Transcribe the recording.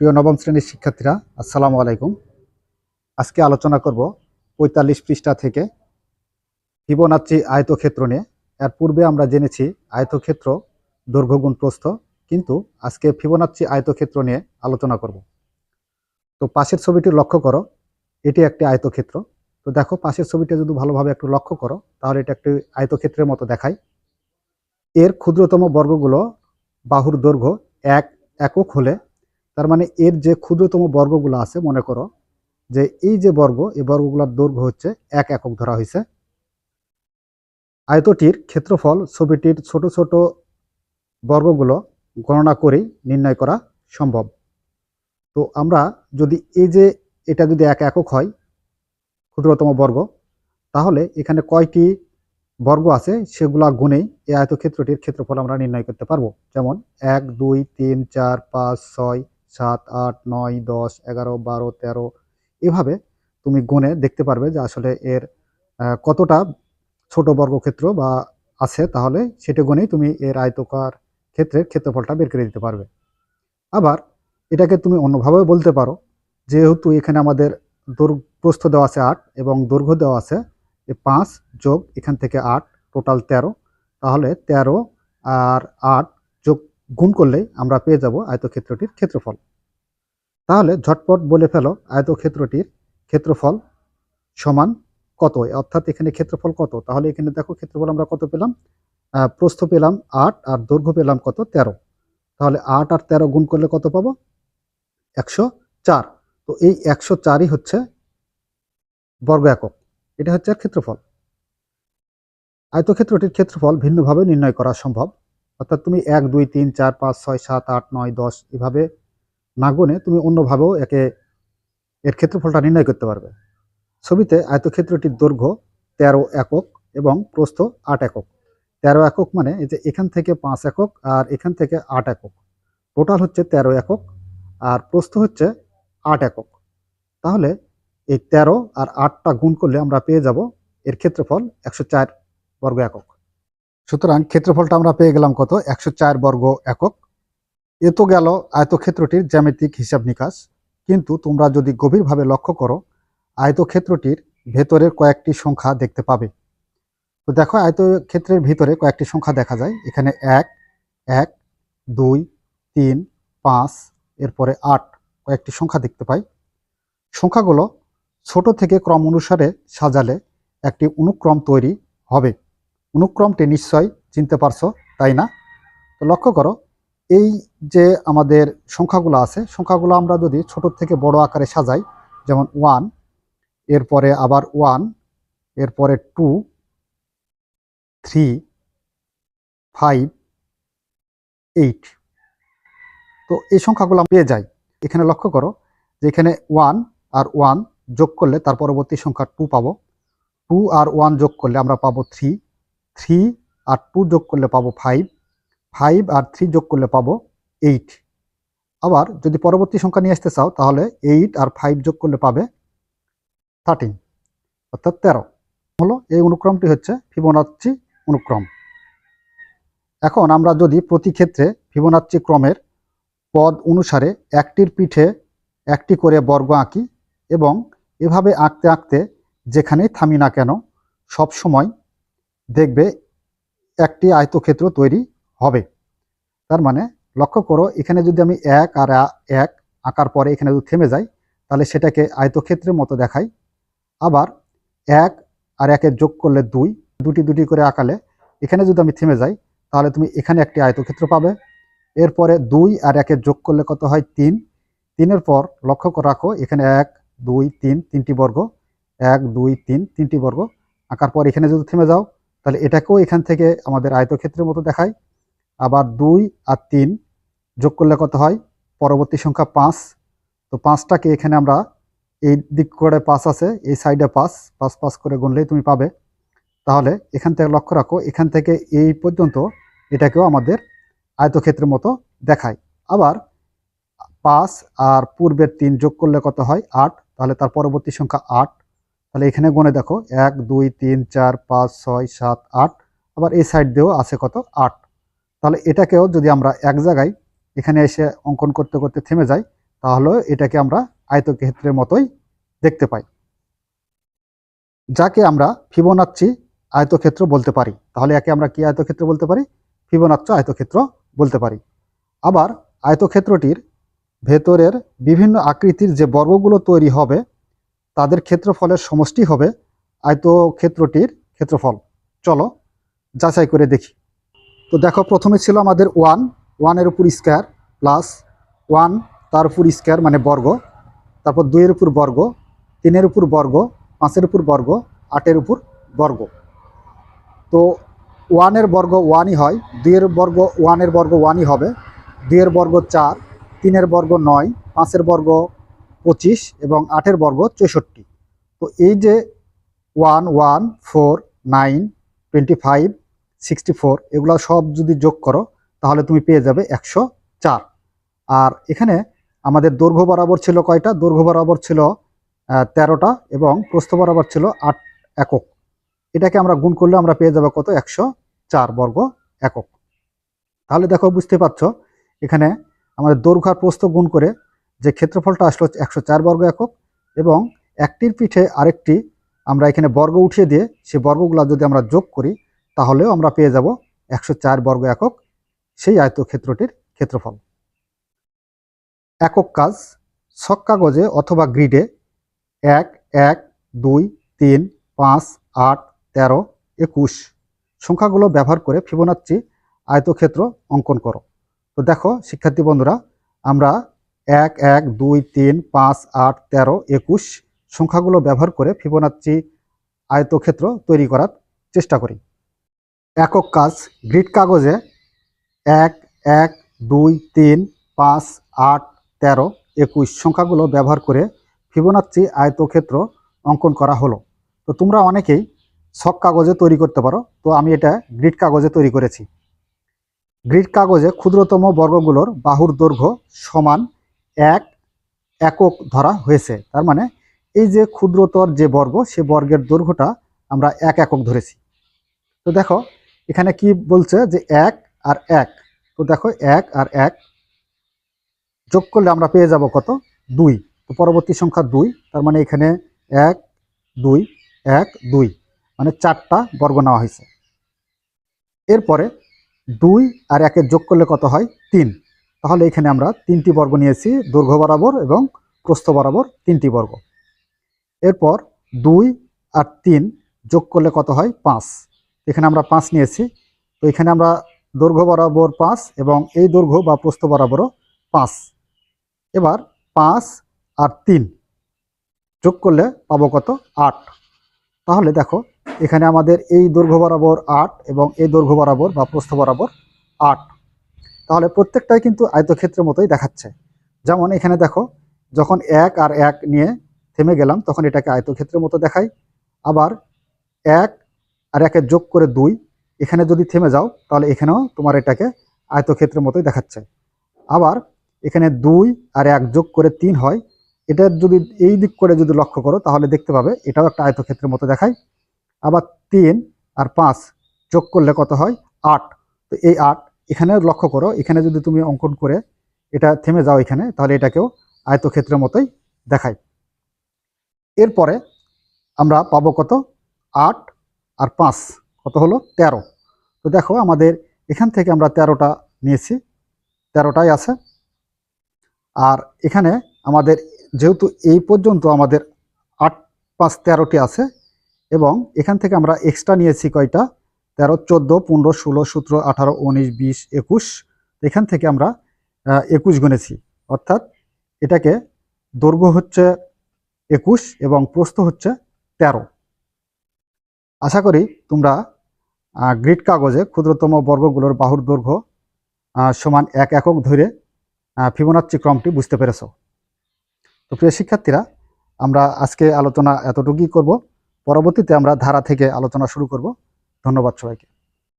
প্রিয় নবম শ্রেণির শিক্ষার্থীরা, আসসালামু আলাইকুম। আজকে আলোচনা করব পঁয়তাল্লিশ পৃষ্ঠা থেকে ফিবোনাচ্চি আয়তক্ষেত্র নিয়ে। এর পূর্বে আমরা জেনেছি আয়তক্ষেত্র দৈর্ঘ্য গুণ প্রস্থ কিন্তু আজকে ফিবোনাচ্চি আয়তক্ষেত্র নিয়ে আলোচনা করব। তো পাশের ছবিটি লক্ষ্য করো, এটি একটি আয়তক্ষেত্র। তো দেখো, পাশের ছবিটা যদি ভালোভাবে একটু লক্ষ্য করো, তাহলে এটা একটি আয়তক্ষেত্রের মতো দেখায়। এর ক্ষুদ্রতম বর্গগুলো বাহুর দৈর্ঘ্য এক একক হলে তার মানে এর যে ক্ষুদ্রতম বর্গগুলো আছে, মনে করো যে এই যে বর্গ, এই বর্গগুলোর দৈর্ঘ্য হচ্ছে এক একক ধরা হয়েছে। আয়তটির ক্ষেত্রফল ছবিটির ছোট ছোট বর্গগুলো গণনা করেই নির্ণয় করা সম্ভব। তো আমরা যদি এই যে এটা যদি এক একক হয়, ক্ষুদ্রতম বর্গ, তাহলে এখানে কয়টি বর্গ আছে সেগুলা গুণেই এই আয়তক্ষেত্রটির ক্ষেত্রফল আমরা নির্ণয় করতে পারব। যেমন এক, দুই, তিন, চার, পাঁচ, ছয় সাত, আট, নয়, দশ, এগারো, বারো, তেরো, এভাবে তুমি গুণে দেখতে পারবে যে আসলে এর কতটা ছোট বর্গক্ষেত্র বা আছে, তাহলে সেটা গুণেই তুমি এর আয়তকার ক্ষেত্রের ক্ষেত্রফলটা বের করে দিতে পারবে। আবার এটাকে তুমি অন্যভাবে বলতে পারো, যেহেতু এখানে আমাদের দৈর্ঘ্য প্রস্থ দেওয়া আছে আট এবং দৈর্ঘ্য দেওয়া আছে পাঁচ যোগ এখান থেকে আট, টোটাল তেরো, তাহলে তেরো আর আট যোগ গুণ করলেই আমরা পেয়ে যাব আয়তক্ষেত্রটির ক্ষেত্রফল। তাহলে ঝটপট বলে ফেলো আয়তক্ষেত্রটির ক্ষেত্রফল সমান কত? অর্থাৎ এখানে ক্ষেত্রফল কত? তাহলে এখানে দেখো ক্ষেত্রফল আমরা কত পেলাম? প্রস্থ পেলাম আট আর দৈর্ঘ্য পেলাম কত? তেরো। তাহলে আট আর তেরো গুণ করলে কত পাবো? একশো চার। তো এই একশো চারই হচ্ছে বর্গ একক। এটা হচ্ছে ক্ষেত্রফল। আয়তক্ষেত্রটির ক্ষেত্রফল ভিন্নভাবে নির্ণয় করা সম্ভব। অর্থাৎ তুমি এক, দুই, তিন, চার, পাঁচ, ছয়, সাত, আট, নয়, দশ, এভাবে না গুণে তুমি অন্যভাবেও একে, এর ক্ষেত্রফলটা নির্ণয় করতে পারবে। ছবিতে আয়তক্ষেত্রটির দৈর্ঘ্য তেরো একক এবং প্রস্থ আট একক। তেরো একক মানে এই যে এখান থেকে পাঁচ একক আর এখান থেকে আট একক। টোটাল হচ্ছে তেরো একক আর প্রস্থ হচ্ছে আট একক। তাহলে এই তেরো আর আটটা গুণ করলে আমরা পেয়ে যাব এর ক্ষেত্রফল একশো চার বর্গ একক। সুতরাং ক্ষেত্রফলটা আমরা পেয়ে গেলাম কত? একশো চার বর্গ একক এ তো গেল আয়তক্ষেত্রটির জ্যামিতিক হিসাব নিকাশ। কিন্তু তোমরা যদি গভীরভাবে লক্ষ্য করো, আয়তক্ষেত্রটির ভেতরের কয়েকটি সংখ্যা দেখতে পাবে। তো দেখো, আয়তক্ষেত্রের ভিতরে কয়েকটি সংখ্যা দেখা যায়। এখানে এক এক, দুই, তিন, পাঁচ, এরপরে আট কয়েকটি সংখ্যা দেখতে পাই। সংখ্যাগুলো ছোট থেকে ক্রম অনুসারে সাজালে একটি অনুক্রম তৈরি হবে। অনুক্রমটি নিশ্চয় চিনতে পারছ, তাই না? তো লক্ষ্য করো এই যে আমাদের সংখ্যাগুলো আছে, সংখ্যাগুলো আমরা যদি ছোট থেকে বড় আকারে সাজাই, যেমন ওয়ান এরপরে আবার ওয়ান এরপরে টু থ্রি ফাইভ এইট তো এই সংখ্যাগুলো পেয়ে যাই। এখানে লক্ষ্য করো যে এখানে ওয়ান আর ওয়ান যোগ করলে তার পরবর্তী সংখ্যা টু পাবো। টু আর ওয়ান যোগ করলে আমরা পাবো থ্রি থ্রি আর টু যোগ করলে পাবো ফাইভ ফাইভ আর থ্রি যোগ করলে পাবো এইট। আবার যদি পরবর্তী সংখ্যা নিয়ে আসতে চাও, তাহলে এইট আর ফাইভ যোগ করলে পাবে থার্টিন, অর্থাৎ তেরো। হলো এই অনুক্রমটি হচ্ছে ফিবোনাচ্চি অনুক্রম। এখন আমরা যদি প্রতি ক্ষেত্রে ফিবোনাচ্চি ক্রমের পদ অনুসারে একটির পিঠে একটি করে বর্গ আঁকি এবং এভাবে আঁকতে আঁকতে যেখানেই থামি না কেন সব সময় দেখবে একটি আয়তক্ষেত্র তৈরি হবে। তার মানে লক্ষ্য করো, এখানে যদি আমি এক আর এক আঁকার পরে এখানে যদি থেমে যাই, তাহলে সেটাকে আয়তক্ষেত্রের মতো দেখাই। আবার এক আর একের যোগ করলে দুই, দুটি দুটি করে আঁকালে এখানে যদি আমি থেমে যাই, তাহলে তুমি এখানে একটি আয়তক্ষেত্র পাবে। এরপরে দুই আর একের যোগ করলে কত হয়? তিন। তিনের পর লক্ষ্য রাখো, এখানে এক, দুই, তিন, তিনটি বর্গ। এক, দুই, তিন, তিনটি বর্গ। আঁকার পর এখানে যদি থেমে যাও, তাহলে এটাকেও এখান থেকে আমাদের আয়তক্ষেত্রের মতো দেখায় আবার দুই আর তিন যোগ করলে কত হয়? পরবর্তী সংখ্যা পাঁচ। তো পাঁচটাকে এখানে আমরা এই দিক করে পাঁচ আছে, এই সাইডে পাঁচ পাঁচ পাঁচ করে গুনলেই তুমি পাবে। তাহলে এখান থেকে লক্ষ্য রাখো, এখান থেকে এই পর্যন্ত এটাকেও আমাদের আয়তক্ষেত্রের মতো দেখায়। আবার পাঁচ আর পূর্বের তিন যোগ করলে কত হয়? আট। তাহলে তার পরবর্তী সংখ্যা আট। তাহলে এখানে গুনে দেখো, এক, দুই, তিন, চার, পাঁচ, ছয়, সাত, আট। আবার এই সাইড দিয়েও আছে কত? আট। তাহলে এটাকেও যদি আমরা এক জায়গায় এখানে এসে অঙ্কন করতে করতে থেমে যাই, তাহলে এটাকে আমরা আয়তক্ষেত্রের মতোই দেখতে পাই। যাকে আমরা ফিবোনাচ্চি আয়তক্ষেত্র বলতে পারি। তাহলে একে আমরা কি আয়তক্ষেত্র বলতে পারি? ফিবোনাচ্চি আয়তক্ষেত্র বলতে পারি। আবার আয়তক্ষেত্রটির ভেতরের বিভিন্ন আকৃতির যে বর্গগুলো তৈরি হবে, তাদের ক্ষেত্রফলের সমষ্টি হবে আয়তক্ষেত্রটির ক্ষেত্রফল। চলো যাচাই করে দেখি। তো দেখো, প্রথমে ছিল আমাদের ওয়ান ওয়ানের উপর স্কোয়ার প্লাস ওয়ান তার উপর স্কোয়ার মানে বর্গ, তারপর দুইয়ের উপর বর্গ, তিনের উপর বর্গ, পাঁচের উপর বর্গ, আটের উপর বর্গ। তো ওয়ানের বর্গ ওয়ানই হয়, দুইয়ের বর্গ ওয়ানের বর্গ ওয়ানই হবে, দুইয়ের বর্গ চার, তিনের বর্গ নয়, পাঁচের বর্গ পঁচিশ এবং আটের বর্গ চৌষট্টি। তো এই যে one one four nine twenty five sixty four এগুলো সব যদি যোগ করো, তাহলে তুমি পেয়ে যাবে একশো চার। আর এখানে আমাদের দৈর্ঘ্য বরাবর ছিল কয়টা? দৈর্ঘ্য বরাবর ছিল তেরোটা এবং প্রস্থ বরাবর ছিল আট একক। এটাকে আমরা গুণ করলে আমরা পেয়ে যাব কত? একশো চার বর্গ একক। তাহলে দেখো, বুঝতে পারছ, এখানে আমাদের দৈর্ঘ্য আর প্রস্থ গুণ করে যে ক্ষেত্রফলটা আসলো একশো চার বর্গ একক এবং একটির পিঠে আরেকটি আমরা এখানে বর্গ উঠিয়ে দিয়ে সেই বর্গগুলো যদি আমরা যোগ করি তাহলেও আমরা পেয়ে যাব একশো চার বর্গ একক সেই আয়তক্ষেত্রটির ক্ষেত্রফল। একক কাজ ছক কাগজে অথবা গ্রিডে এক এক, দুই, তিন, পাঁচ, আট, তেরো, একুশ সংখ্যাগুলো ব্যবহার করে ফিবোনাচ্চি আয়তক্ষেত্র অঙ্কন করো। তো দেখো, শিক্ষার্থী বন্ধুরা, আমরা এক এক, দুই, তিন, পাঁচ, আট, তেরো, একুশ সংখ্যাগুলো ব্যবহার করে ফিবোনাচ্চি আয়তক্ষেত্র তৈরি করার চেষ্টা করি। একক কাজ, গ্রিড কাগজে এক এক, দুই, তিন, পাঁচ, আট, তেরো, একুশ সংখ্যাগুলো ব্যবহার করে ফিবোনাচ্চি আয়তক্ষেত্র অঙ্কন করা হলো। তো তোমরা অনেকেই ছক কাগজে তৈরি করতে পারো। তো আমি এটা গ্রিড কাগজে তৈরি করেছি। গ্রিড কাগজে ক্ষুদ্রতম বর্গগুলোর বাহুর দৈর্ঘ্য সমান এক একক ধরা হয়েছে। তার মানে এই যে ক্ষুদ্রতর যে বর্গ, সে বর্গের দৈর্ঘ্যটা আমরা এক একক ধরেছি। তো দেখো এখানে কি বলছে যে এক আর এক? তো দেখো এক আর এক যোগ করলে আমরা পেয়ে যাব কত? দুই। তো পরবর্তী সংখ্যা দুই। তার মানে এখানে এক, দুই এক, দুই। মানে চারটা বর্গ নেওয়া হয়েছে। এরপরে দুই আর একের যোগ করলে কত হয়? তিন। তাহলে এখানে আমরা তিনটি বর্গ নিয়েছি, দৈর্ঘ্য বরাবর এবং প্রস্থ বরাবর তিনটি বর্গ। এরপর দুই আর তিন যোগ করলে কত হয়? পাঁচ। এখানে আমরা পাঁচ নিয়েছি। তো এখানে আমরা দৈর্ঘ্য বরাবর পাঁচ এবং এই দৈর্ঘ্য বা প্রস্থ বরাবরও পাঁচ। এবার পাঁচ আর তিন যোগ করলে পাবো কত? আট। তাহলে দেখো, এখানে আমাদের এই দৈর্ঘ্য বরাবর আট এবং এই দৈর্ঘ্য বরাবর বা প্রস্থ বরাবর আট। তাহলে প্রত্যেকটাই কিন্তু আয়তক্ষেত্রের মতোই দেখাচ্ছে। যেমন এখানে দেখো, যখন এক আর এক নিয়ে থেমে গেলাম, তখন এটাকে আয়তক্ষেত্রের মতো দেখাই। আবার এক আর একে যোগ করে দুই, এখানে যদি থেমে যাও, তাহলে এখানেও তোমার এটাকে আয়তক্ষেত্রের মতোই দেখাচ্ছে। আবার এখানে দুই আর এক যোগ করে তিন হয়, এটা যদি এই দিক করে যদি লক্ষ্য করো, তাহলে দেখতে পাবে এটাও একটা আয়তক্ষেত্রের মতো দেখায়। আবার তিন আর পাঁচ যোগ করলে কত হয়? আট। তো এই আট এখানে লক্ষ্য করো, এখানে যদি তুমি অঙ্কন করে এটা থেমে যাও এখানে, তাহলে এটাকেও আয়তক্ষেত্রের মতোই দেখায়। এরপরে আমরা পাবো কত? আট আর পাঁচ, কত হলো? তেরো। তো দেখো আমাদের এখান থেকে আমরা তেরোটা নিয়েছি, তেরোটাই আছে। আর এখানে আমাদের যেহেতু এই পর্যন্ত আমাদের আট পাঁচ তেরোটি আছে, এবং এখান থেকে আমরা এক্সট্রা নিয়েছি কয়টা? তেরো, চোদ্দ, পনেরো, ষোলো, সতেরো, আঠারো, উনিশ, বিশ, একুশ। এখান থেকে আমরা একুশ গুনেছি। অর্থাৎ এটাকে দৈর্ঘ্য হচ্ছে একুশ এবং প্রস্থ হচ্ছে তেরো। আশা করি তোমরা গ্রিড কাগজে ক্ষুদ্রতম বর্গগুলোর বাহুর দৈর্ঘ্য সমান এক একক ধরে ফিবোনাচ্চি ক্রমটি বুঝতে পেরেছ। তো প্রিয় শিক্ষার্থীরা, আমরা আজকে আলোচনা এতটুকুই করব। পরবর্তীতে আমরা ধারা থেকে আলোচনা শুরু করব। ধন্যবাদ সবাইকে।